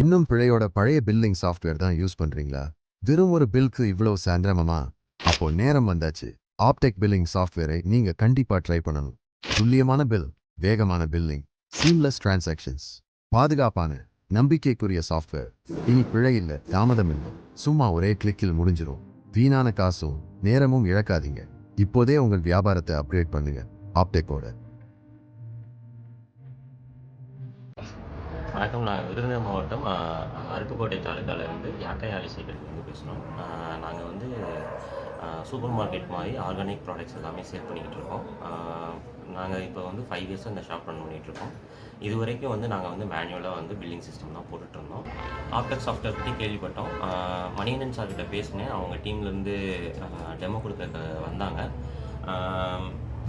இன்னும் பிழையோட பழைய billing software தான் யூஸ் பண்றீங்களா? வெறும் ஒரு பில்க்கு இவ்வளவு சாந்திரமமா? அப்போ நேரம் வந்தாச்சு. ஆப்டெக் பில்லிங் சாஃப்ட்வேரை நீங்க கண்டிப்பா ட்ரை பண்ணணும். துல்லியமான பில் வேகமான பில்லிங் சீம்லெஸ் டிரான்சாக்ஷன்ஸ் பாதுகாப்பான நம்பிக்கைக்குரிய சாஃப்ட்வேர். இனி பிழை இல்லை தாமதம் இல்லை. சும்மா ஒரே கிளிக்கில் முடிஞ்சிரும். வீணான காசும் நேரமும் இழக்காதீங்க. இப்போதே உங்கள் வியாபாரத்தை அப்கிரேட் பண்ணுங்க ஆப்டெக்கோட. வணக்கம். நான் விருதுநகர் மாவட்டம் அருப்புக்கோட்டை தாலுக்காலேருந்து யாக்கையாளி சைக்கிள்லேருந்து பேசுகிறோம் நாங்கள் வந்து சூப்பர் மார்க்கெட் மாதிரி ஆர்கானிக் ப்ராடக்ட்ஸ் எல்லாமே சேல் பண்ணிக்கிட்டு இருக்கோம். நாங்கள் இப்போ வந்து ஃபைவ் இயர்ஸாக இந்த ஷாப் ரன் பண்ணிகிட்ருக்கோம் இது வரைக்கும் வந்து நாங்கள் வந்து மேனுவலாக வந்து பில்லிங் சிஸ்டம் தான் போட்டுட்ருந்தோம் ஆஃப்டர் சாஃப்ட்வேர் பற்றி கேள்விப்பட்டோம். ஆ, மணிகண்டன் சார் பேசினேன். அவங்க டீம்லேருந்து டெமோ கொடுக்க வந்தாங்க.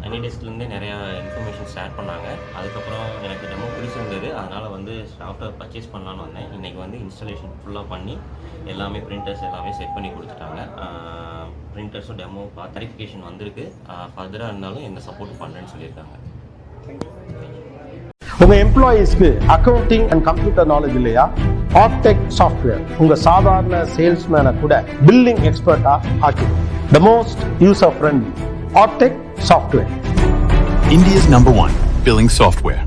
என்ஐடிஎஸ்லேருந்தே நிறையா இன்ஃபர்மேஷன் ஷேர் பண்ணாங்க. அதுக்கப்புறம் எனக்கு டெமோ பிடிச்சிருந்தது அதனால் வந்து சாஃப்ட்வேர் பர்ச்சேஸ் பண்ணலான்னு வந்தேன். இன்றைக்கி வந்து இன்ஸ்டாலேஷன் ஃபுல்லாக பண்ணி எல்லாமே பிரிண்டர்ஸ் எல்லாமே செட் பண்ணி கொடுத்துட்டாங்க. பிரிண்டர்ஸும் டெமோ வெரிஃபிகேஷன் வந்திருக்கு. ஃபர்தராக இருந்தாலும் எந்த சப்போர்ட் பண்ணுறேன்னு சொல்லியிருக்காங்க. உங்க எம்ப்ளாயீஸ்க்கு அக்கவுண்டிங் அண்ட் கம்ப்யூட்டர் நாலேஜ் இல்லையா? ஆப்டெக் சாஃப்ட்வேர் உங்க சாதாரண சேல்ஸ்மேனை கூட பில்லிங் எக்ஸ்பர்ட்டா ஆக்கிடும். The most user friendly Aptech software India's number one billing software.